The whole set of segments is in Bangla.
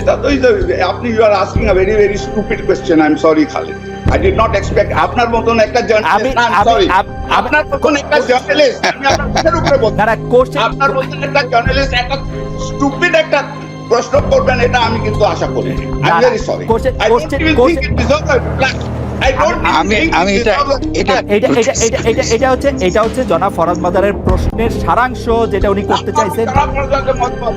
এটা তো আপনি you are asking a very very stupid question I am sorry Khalid I did not expect আপনার মতন একটা জার্নালিস্ট আমি- সরি আপনার মতন একটা জার্নালিস্ট আমি আপনার উপরে বলছি। না কোশ্চেন আপনার মতন একটা জার্নালিস্ট একটা স্টুপিড একটা প্রশ্ন করবেন এটা আমি কিন্তু আশা করি I am very sorry I don't even think it deserve reply I আমি- আমি এটা- হচ্ছে এটা হচ্ছে জনাব ফরাজ মাদারের প্রশ্নের সারাংশ যেটা উনি করতে চাইছেন।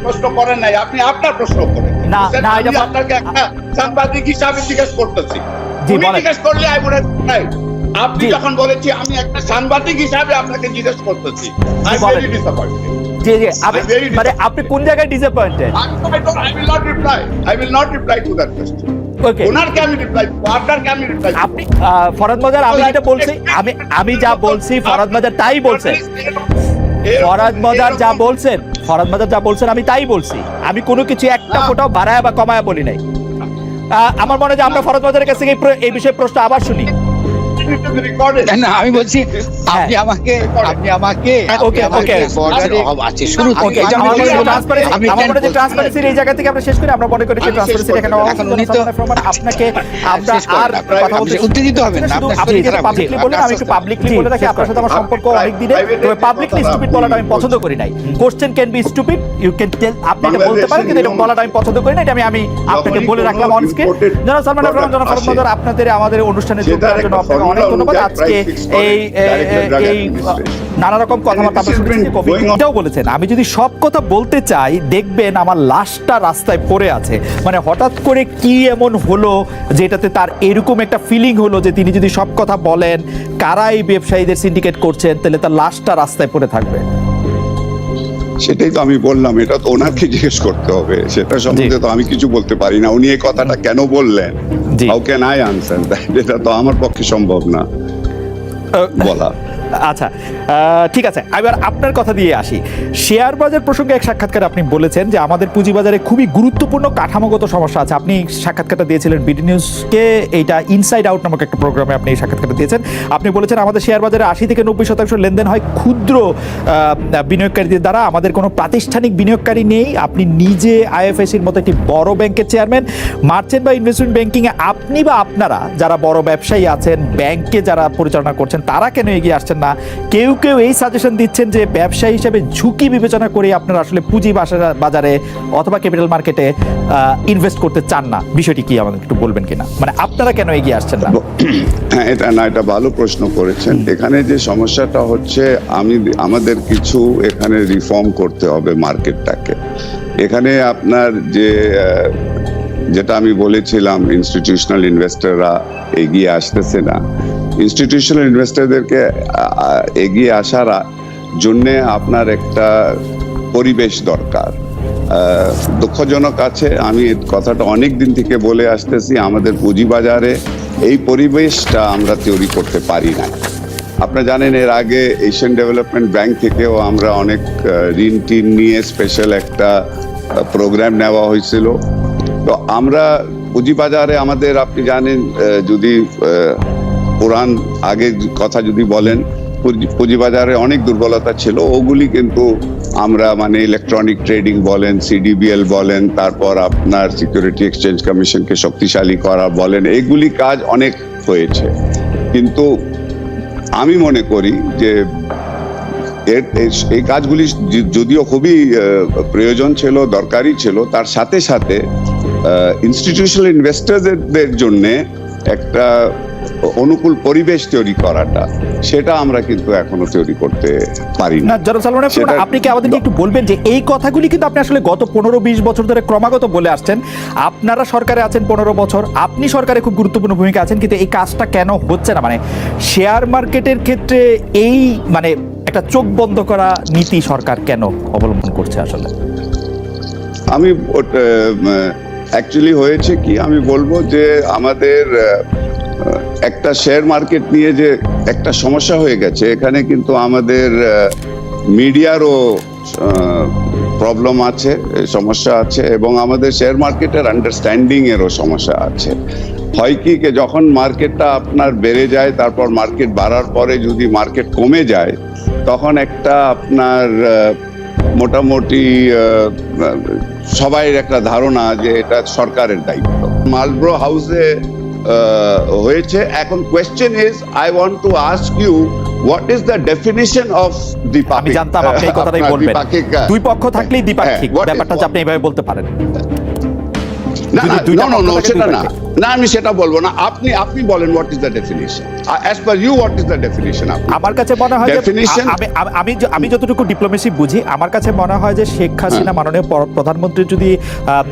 প্রশ্ন করেন নাই। আপনি আপনার প্রশ্ন করেন। না, না, এটা- আপনাকে একটা সাংবাদিক হিসাবে জিজ্ঞেস করতেছি। জি, বলেন। জিজ্ঞেস করলে আই আপনি যখন বলেছি আমি একটা সাংবাদিক হিসাবে আপনাকে জিজ্ঞেস করতেছি। আই ভেরি ডিসঅ্যাপয়েন্টেড জি জি আপনি মানে আপনি কোন জায়গায় disappointed I will not reply. I will not reply to that question. Okay ওনারকে আমি রিপ্লাই আপনারকে আমি রিপ্লাই আপনি ফরাদ মাজার আমি যেটা বলছি আমি আমি যা বলছি ফরাদ মাজার তাই বলছেন। ফরাদ মাজার যা বলছেন ফরাদ মাজার যা বলছেন আমি তাই বলছি। আমি কোনো কিছু একটা ফোটা ফোটাও বাড়ায় বা কমায় বলি নাই। আহ, আমার মনে হয় যে আমরা ফরদ মাজারের কাছে এই বিষয়ে প্রশ্ন আবার শুনি। না আমি বলছি হ্যাঁ। আপনি আমাকে আপনি আমাকে হ্যাঁ, okay, আমাকে okay. border-এ আছে শুরু ওকে আমি- আমার হয়। ট্রান্সপারেন্সির এই জায়গা থেকে আমরা শেষ করি আমরা মনে করি যে এখানে এখন উনি তো- আপনাকে আমরা আর আপনার- কথা বলতে উত্তেজিত হবেন না, আপনি যেটা পাবলিকলি বলেন আমি একটু পাবলিকলি বলে রাখি আপনার সাথে আমার সম্পর্ক অনেক দিনে তবে পাবলিকলি স্টুপিড বলাটা আমি পছন্দ করি নাই। Question can be stupid you can tell আপনি এটা বলতে পারেন কিন্তু এটা বলাটা আমি পছন্দ করি না এটা আমি আমি আপনাকে বলে রাখলাম অন স্ক্রিন জনাব সালমান রহমান জনাব আপনাদের আমাদের অনুষ্ঠানে যোগ দেওয়ার জন্য আপনাকে অনেক formula ধন্যবাদ। আজকে এই এই-. নানা রকম কথাবার্তা এটাও বলেছেন আমি যদি সব কথা বলতে চাই দেখবেন আমার লাশটা রাস্তায় পড়ে আছে। মানে হঠাৎ করে কি এমন হলো যেটাতে তার এরকম একটা ফিলিং হলো যে তিনি যদি সব কথা বলেন কারা এই ব্যবসায়ীদের সিন্ডিকেট করছেন তাহলে তার লাশটা রাস্তায় পড়ে থাকবে। সেটাই তো আমি বললাম এটা তো ওনাকে জিজ্ঞেস করতে হবে। সেটা সম্বন্ধে তো আমি কিছু বলতে পারি না। উনি এই কথাটা কেন বললেন। হাউ ক্যান আই আনসার এটা তো আমার পক্ষে সম্ভব না। বলা। আচ্ছা ঠিক আছে, এবার আপনার কথা দিয়ে আসি। শেয়ার বাজার প্রসঙ্গে এক সাক্ষাৎকারে আপনি বলেছেন যে আমাদের পুঁজিবাজারে খুবই গুরুত্বপূর্ণ কাঠামোগত সমস্যা আছে। আপনি সাক্ষাৎকারটা দিয়েছিলেন বিডি নিউজকে, এইটা ইনসাইড আউট নামক একটা প্রোগ্রামে আপনি এই সাক্ষাৎকারটা দিয়েছেন। আপনি বলেছেন আমাদের শেয়ার বাজারে আশি থেকে নব্বই শতাংশ লেনদেন হয় ক্ষুদ্র বিনিয়োগকারীদের দ্বারা। আমাদের কোনো প্রাতিষ্ঠানিক বিনিয়োগকারী নেই। আপনি নিজে আইএফএসির মতো একটি বড় ব্যাংকের চেয়ারম্যান। মার্চেন্ট বা ইনভেস্টমেন্ট ব্যাংকিংয়ে আপনি বা আপনারা যারা বড় ব্যবসায়ী আছেন, ব্যাংকে যারা পরিচালনা করছেন, তারা কেন এগিয়ে আসছেন না কেউ কেউ এই সাজেশন দিচ্ছেন যে ব্যবসা হিসেবে ঝুঁকি বিবেচনা করে আপনারা আসলে পুঁজি বাজারে অথবা ক্যাপিটাল মার্কেটে ইনভেস্ট করতে চান না। বিষয়টি কি আমাদের একটু বলবেন কিনা? মানে আপনারা কেন এগিয়ে আসছেন না? হ্যাঁ এটা না এটা ভালো প্রশ্ন করেছেন। এখানে যে সমস্যাটা হচ্ছে আমি আমাদের কিছু এখানে রিফর্ম করতে হবে মার্কেটটাকে এখানে আপনার যে যেটা আমি বলেছিলাম ইনস্টিটিউশনাল ইনভেস্টররা এগিয়ে আসতেছে না। ইনস্টিটিউশনাল ইনভেস্টরদেরকে এগিয়ে আসার জন্যে আপনার একটা পরিবেশ দরকার। দুঃখজনক আছে, আমি কথাটা অনেক দিন থেকে বলে আসতেছি, আমাদের পুঁজিবাজারে এই পরিবেশটা আমরা তৈরি করতে পারি না। আপনারা জানেন, এর আগে এশিয়ান ডেভেলপমেন্ট ব্যাংক থেকেও আমরা অনেক ঋণ টিন নিয়ে স্পেশাল একটা প্রোগ্রাম নেওয়া হয়েছিল। তো আমরা পুঁজিবাজারে আমাদের, আপনি জানেন যদি পুরান আগে কথা যদি বলেন, পুঁজি- পুঁজিবাজারে অনেক দুর্বলতা ছিল, ওগুলি কিন্তু আমরা মানে ইলেকট্রনিক ট্রেডিং বলেন সিডিবিএল বলেন, তারপর আপনার সিকিউরিটি এক্সচেঞ্জ কমিশনকে শক্তিশালী করা বলেন, এগুলি কাজ অনেক হয়েছে। কিন্তু আমি মনে করি যে এর এই কাজগুলি যদিও খুবই প্রয়োজন ছিল দরকারি ছিল, তার সাথে সাথে ইনস্টিটিউশনাল ইনভেস্টরদের জন্য একটা অনুকূল পরিবেশ তৈরি করাটা সেটা আমরা কিন্তু এখনও তৈরি করতে পারি না। না জনাব সালমান এফ আপনি কি আমাদেরকে একটু বলবেন যে এই কথাগুলি কিন্তু আপনি আসলে গত পনেরো বিশ বছর ধরে ক্রমাগত বলে আসছেন। আপনারা সরকারে আছেন পনেরো বছর আপনি সরকারে খুব গুরুত্বপূর্ণ ভূমিকা আছেন কিন্তু এই কাজটা কেন হচ্ছে না? মানে শেয়ার মার্কেটের ক্ষেত্রে এই মানে একটা চোখ বন্ধ করা নীতি সরকার কেন অবলম্বন করছে আসলে? আমি অ্যাকচুয়ালি হয়েছে কি আমি বলব যে আমাদের একটা শেয়ার মার্কেট নিয়ে যে একটা সমস্যা হয়ে গেছে, এখানে কিন্তু আমাদের মিডিয়ারও প্রবলেম আছে, সমস্যা আছে এবং আমাদের শেয়ার মার্কেটের আন্ডারস্ট্যান্ডিং এরও সমস্যা আছে। হয় কি যখন মার্কেটটা আপনার বেড়ে যায়, তারপর মার্কেট বাড়ার পরে যদি মার্কেট কমে যায়, তখন একটা আপনার মোটামুটি সবাই একটা ধারণা যে এটা সরকারের দায়িত্ব। মালব্রো হাউসে হয়েছে। এখন question is I want to ask you what is the definition of দ্বিপাক্ষিক? আমি দ্বিপাক্ষিক জানতাম আপনি এই কথাটাই বলবেন। দুই পক্ষ থাকলেই দ্বিপাক্ষিক। হ্যাঁ, what ব্যাপারটা আপনি এইভাবে বলতে পারেন। না না না সেটা না। না আমি সেটা বলব না। আপনি আপনি বলেন what is the definition as per you what is the definition আমার কাছে মনে হয় আ- আমি আমি- যতটুকু ডিপ্লোমেসি বুঝি আমার কাছে মনে হয় যে শেখ হাসিনা হ্যাঁ। মাননীয় পর- প্রধানমন্ত্রী যদি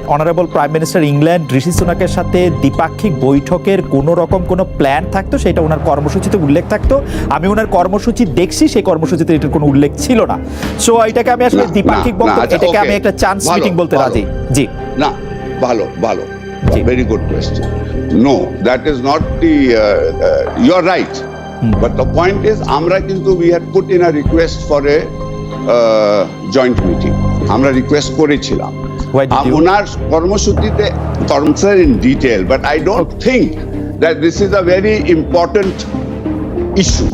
honourable prime minister England Rishi সুনাকের সাথে দ্বিপাক্ষিক বৈঠকের কোনো রকম কোনো প্ল্যান থাকতো সেটা ওনার কর্মসূচিতে উল্লেখ থাকতো। আমি ওনার কর্মসূচি দেখছি সেই কর্মসূচিতে এটার কোনো উল্লেখ ছিল না। সো এটাকে আমি আসলে দ্বিপাক্ষিক বক্তব্য আচ্ছা, এটাকে আমি একটা চান্স মিটিং বলতে। রাজি। জি। না ভালো ভালো। Very good question no that is not the uh, uh, you are right Hmm. but the point is আমরা কিন্তু we had put in a request for a uh, joint meeting আমরা রিকোয়েস্ট করেছিলাম? ওনার কর্মসূচিতে কর্মসূচি in detail but I don't think that this is a very important issue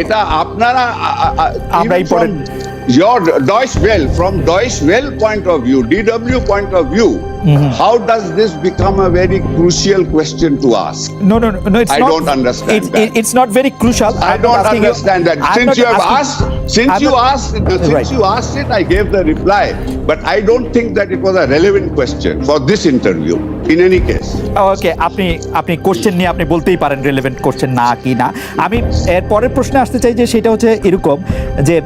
এটা আপনারা আ- আ- আ- আমরা even important- your Deutsche Welle from Deutsche Welle point of view DW point of view Mm-hmm. how does this become a very crucial question to ask No, no, no, no. It's I not, don't understand It's, that. it- it's not very crucial. I I'm don't asking you- understand that. I'm Since you have asking- asked, since I'm you not- asked, since Right. you asked it, I gave the reply. But I don't think that it was a relevant question for this interview. In any case, ওকে আপনি আপনি কোশ্চেন নিয়ে আপনি বলতেই পারেন রিলেভেন্ট কোশ্চেন না কি না আমি এর পরের প্রশ্নে আসতে চাই যে সেটা হচ্ছে এরকম যে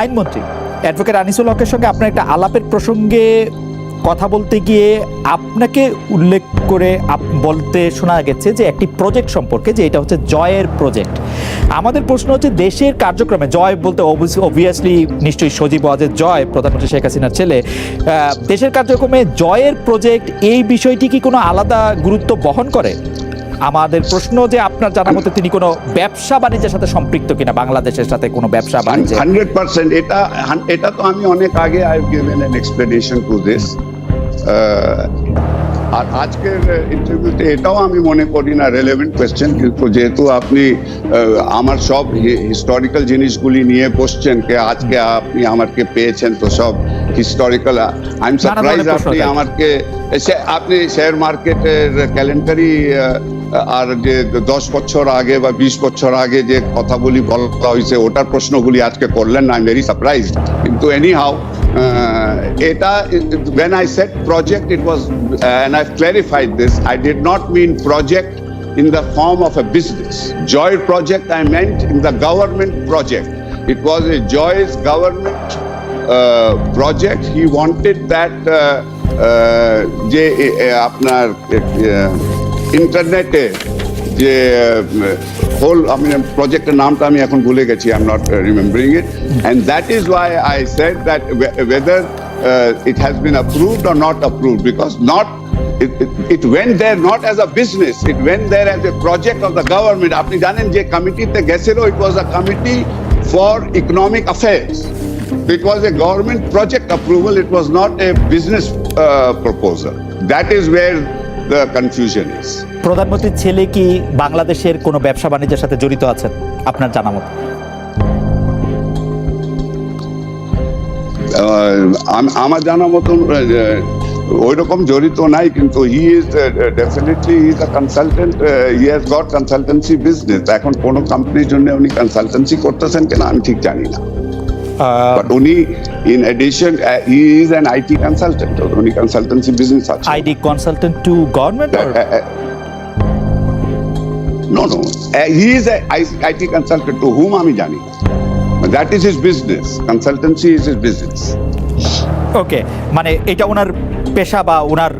আইনমন্ত্রী অ্যাডভোকেট আনিসুল হকের সঙ্গে আপনার একটা আলাপের প্রসঙ্গে কথা বলতে গিয়ে আপনাকে উল্লেখ করে বলতে শোনা গেছে যে একটি প্রজেক্ট সম্পর্কে, যে এটা হচ্ছে জয়ের প্রজেক্ট আমাদের প্রশ্ন হচ্ছে, দেশের কার্যক্রমে জয় বলতে অবভিয়াসলি নিশ্চয়ই সজীব ওয়াজের জয়, প্রধানমন্ত্রী শেখ হাসিনার ছেলে। দেশের কার্যক্রমে জয়ের প্রজেক্ট এই বিষয়টি কি কোনো আলাদা গুরুত্ব বহন করে? আমাদের প্রশ্ন যে আপনার জানা মতে তিনি কোনো ব্যবসা বাণিজ্যের সাথে সম্পৃক্ত কিনা, বাংলাদেশের সাথে কোনো ব্যবসা বাণিজ্য হান্ড্রেড পার্সেন্ট, এটা এটা তো আমি অনেক আগে I given an explanation to this আর আজকের ইন্টারভিউতে এটাও আমি মনে করি না রেলেভেন্ট কোয়েশ্চেন কিন্তু যেহেতু আপনি আমার সব হিস্টোরিক্যাল জিনিসগুলি নিয়ে বসছেন কে আজকে আপনি আমাকে পেয়েছেন তো সব হিস্টোরিক্যাল আই এম সারপ্রাইজ আপনি। আমাকে আপনি শেয়ার মার্কেটের ক্যালেন্ডারি আর যে দশ বছর আগে বা বিশ বছর আগে যে কথাগুলি বলা হয়েছে, ওটার প্রশ্নগুলি আজকে করলেন না আই ভেরি সারপ্রাইজ কিন্তু এনি হাউ এটা when I set project it was and I clarified this I did not mean project in the form of a business জয়ের project I meant in the government project it was a Joyce government project he wanted that যে আপনার ইন্টারনেটে যে হোল আমি প্রজেক্টের নামটা আমি এখন ভুলে গেছি I am not remembering it and that is why I said that whether it has been approved or not approved because not it, it, it went there not as a business it went there as a project of the government আপনি জানেন যে কমিটিতে গেছিল it was a committee for economic affairs it was a government project approval it was not a business uh, proposal that is where the confusion is. প্রধানমন্ত্রীর ছেলে কি বাংলাদেশের কোনো ব্যবসা বাণিজ্যের সাথে জড়িত আছেন? আপনার জানা মতো। আমার জানা মতন ওই রকম জড়িত নাই কিন্তু he is definitely is a consultant he has got consultancy business এখন কোন কোম্পানির জন্য উনি কনসালটেন্সি করতেছেন কিনা আমি ঠিক জানি না। বাট উনি in addition he is an IT consultant উনি কনসালটেন্সি বিজনেস আছে IT consultant to government no no he is IT consultant to hmm আমি জানি that is his business consultancy is his business okay মানে এটা ওনার পেশা বা ওনার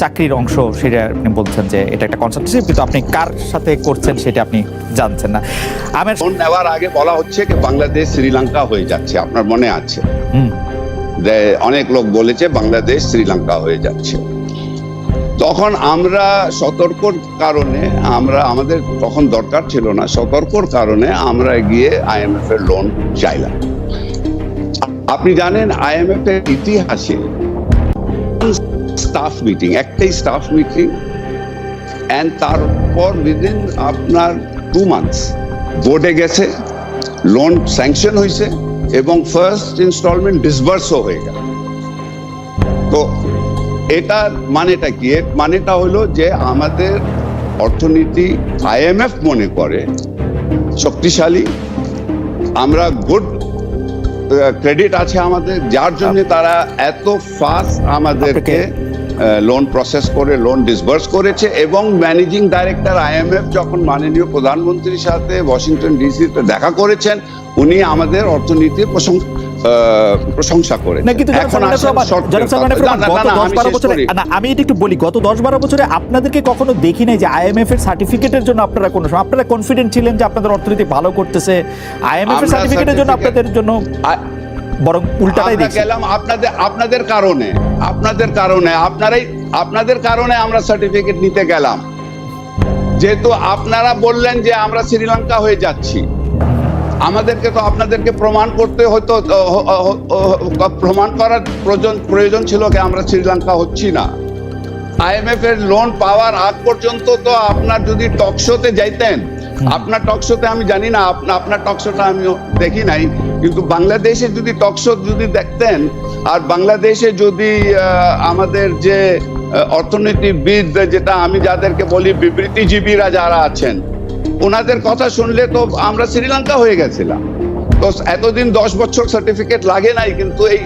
চাকরির অংশ সেটা আপনি বলছেন যে এটা একটা কনসালটেন্সি কিন্তু আপনি কার সাথে করছেন সেটা আপনি জানছেন না। আমার ফোন নেওয়ার আগে বলা হচ্ছে যে বাংলাদেশ শ্রীলঙ্কা হয়ে যাচ্ছে আপনার মনে আছে? হুম, যে অনেক লোক বলেছে বাংলাদেশ শ্রীলঙ্কা হয়ে যাচ্ছে। তখন আমরা সতর্কর কারণে আমরা আমাদের তখন দরকার ছিল না সতর্কর কারণে আমরা গিয়ে আইএমএফ এর লোন চাইলাম। আপনি জানেন আইএমএফ এর ইতিহাসে স্টাফ মিটিং একটাই স্টাফ মিটিং অ্যান্ড তারপর উইদিন আপনার টু মান্থস বোর্ডে গেছে লোন স্যাংশন হয়েছে এবং ফার্স্ট ইনস্টলমেন্ট ডিসবার্সও হয়ে গেল। তো এটার মানেটা কি? এর মানেটা হলো যে আমাদের অর্থনীতি আইএমএফ মনে করে, শক্তিশালী, আমরা গুড ক্রেডিট আছে আমাদের যার জন্য তারা এত ফাস্ট আমাদেরকে লোন প্রসেস করে লোন ডিসবার্স করেছে এবং ম্যানেজিং ডাইরেক্টর আইএমএফ যখন মাননীয় প্রধানমন্ত্রীর সাথে ওয়াশিংটন ডিসিতে দেখা করেছেন উনি আমাদের অর্থনীতির প্রশংসা প্রশংসা করে না কিন্তু আমি এটা একটু বলি গত দশ বারো বছরে আপনাদেরকে কখনো দেখি নাই যে আইএমএফ এর সার্টিফিকেটের জন্য আপনারা কোনো সময় আপনারা কনফিডেন্ট ছিলেন যে আপনাদের অর্থনীতি ভালো করতেছে? আইএমএফ এর সার্টিফিকেটের জন্য আপনাদের জন্য বরং উল্টাটাই দেখছি। গেলাম আপনাদের আপনাদের কারণে। আপনাদের কারণে। আপনারাই আপনাদের কারণে আমরা সার্টিফিকেট নিতে গেলাম। যেহেতু আপনারা বললেন যে আমরা শ্রীলঙ্কা হয়ে যাচ্ছি। আমাদেরকে তো আপনাদেরকে প্রমাণ করতে হতো হ- হ- হ- প্রমাণ করার প্রয়োজন প্রয়োজন ছিল কি আমরা শ্রীলঙ্কা হচ্ছি না। আইএমএফ এর লোন পাওয়ার আগ পর্যন্ত তো আপনার যদি টকশোতে যাইতেন আপনার টকশোতে আমি জানি না আপনা- আপনার টকশোটা আমি দেখি নাই কিন্তু বাংলাদেশে যদি টকশো যদি দেখতেন আর বাংলাদেশে যদি আমাদের যে অর্থনীতিবিদ যেটা আমি যাদেরকে বলি বিবৃতিজীবীরা যারা আছেন ওনাদের কথা শুনলে তো আমরা শ্রীলঙ্কা হয়ে গেছিলাম। তো এতদিন দশ বছর সার্টিফিকেট লাগে নাই কিন্তু এই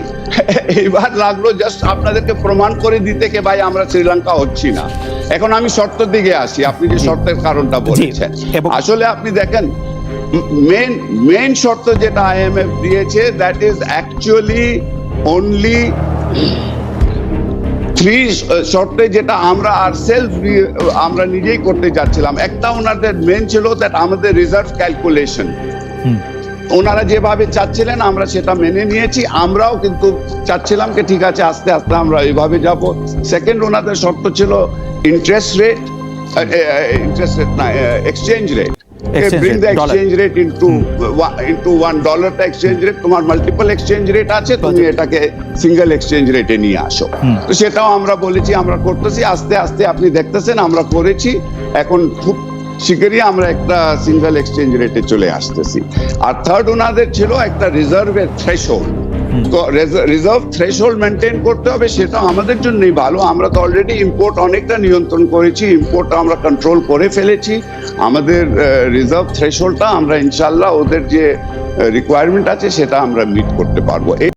এইবার লাগল জাস্ট আপনাদেরকে প্রমাণ করে দিতে কে ভাই আমরা শ্রীলঙ্কা হচ্ছি না। এখন আমি শর্তের দিকে আসি আপনি যে শর্তের কারণটা বলেছেন। আসলে আপনি দেখেন মেন মেন শর্ত যেটা আইএমএফ দিয়েছে that is actually only three শর্তে যেটা আমরা আর সেলফ আমরা নিজেই করতে যাচ্ছিলাম। একটা ওনাদের মেন ছিল দ্যাট আমাদের রিজার্ভ ক্যালকুলেশন ওনারা যেভাবে চাচ্ছিলেন আমরা সেটা মেনে নিয়েছি। আমরাও কিন্তু চাচ্ছিলাম কি ঠিক আছে আস্তে আস্তে আমরা এইভাবে যাব। সেকেন্ড ওনাদের শর্ত ছিল ইন্টারেস্ট রেট ইন্টারেস্ট রেট না exchange rate Exchange bring the exchange rate into into one ডলারটা exchange rate তোমার মাল্টিপল এক্সচেঞ্জ রেট আছে তুমি এটাকে সিঙ্গেল এক্সচেঞ্জ রেটে নিয়ে আসো। তো সেটাও আমরা বলেছি আমরা করতেছি আস্তে আস্তে আপনি দেখতেছেন আমরা করেছি। এখন খুব শীঘ্রই আমরা একটা সিঙ্গেল এক্সচেঞ্জ রেটে চলে আসতেছি। আর থার্ড ওনাদের ছিল একটা রিজার্ভের থ্রেশহোল্ড তো রিজার্ভ থ্রেশহোল্ড মেনটেন করতে হবে সেটা আমাদের জন্যই ভালো। আমরা তো অলরেডি ইম্পোর্ট অনেকটা নিয়ন্ত্রণ করেছি ইম্পোর্ট আমরা কন্ট্রোল করে ফেলেছি। আমাদের রিজার্ভ থ্রেশহোল্ডটা আমরা ইনশাল্লাহ ওদের যে রিকোয়ারমেন্ট আছে সেটা আমরা মিট করতে পারব।